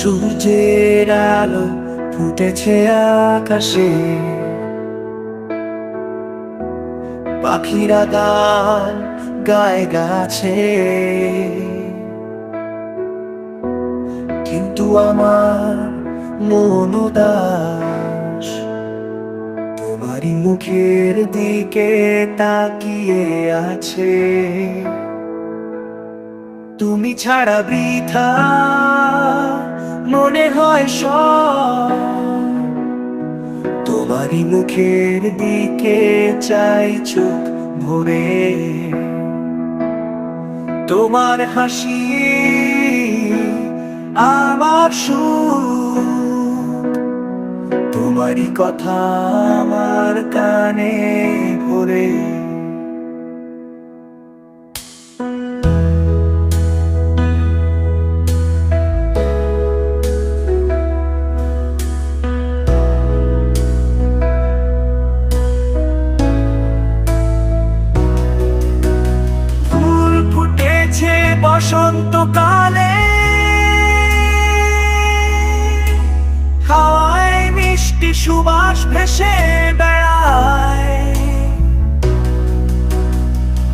সূর্যের আলো ফুটেছে আকাশে। পাখিরা গান গায়ে গাছে। কিন্তু আমার মন উদাস। তোমারই মুখের দিকে তাকিয়ে আছে। তুমি ছাড়া বৃথা তোমারই মুখের দিকে চাই চোখ ভরে। তোমার হাসি আমার সুখ। তোমারই কথা আমার কানে ভরে। বসন্তকালে হাওয়ায় মিষ্টি সুবাস ভেসে বেড়ায়।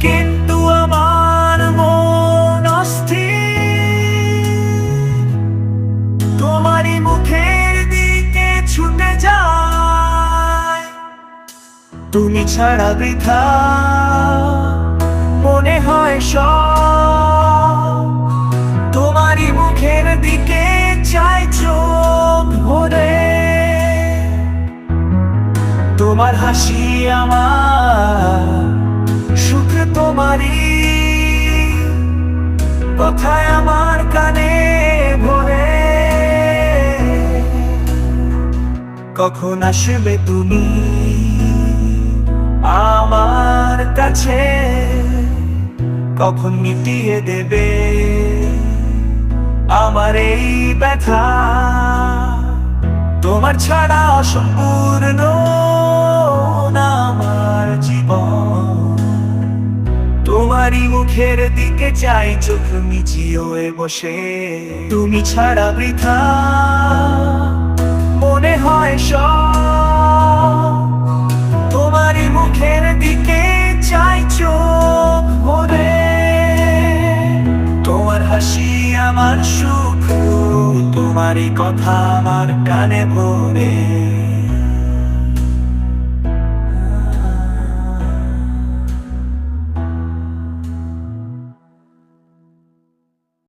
কিন্তু আমার মন অস্থির। তোমারই মুখের দিকে যায়। তুমি ছাড়া বৃথা। মনে হয় সব তোমার হাসি আমার সুখ তোমারই। কথায় আমার কানে ভরে। কখন আসবে তুমি আমার কাছে? কখন মিটিয়ে দেবে আমার এই ব্যথা? তোমার ছাড়া অসম্পূর্ণ চাই চোখ মিচিয়ে হয়ে বসে। তুমি ছাড়া বৃথা। মনে হয় সব। তোমারই মুখের দিকে ভরে তোমার হাসি আমার সুখ, তোমারই কথা আমার কানে ভরে।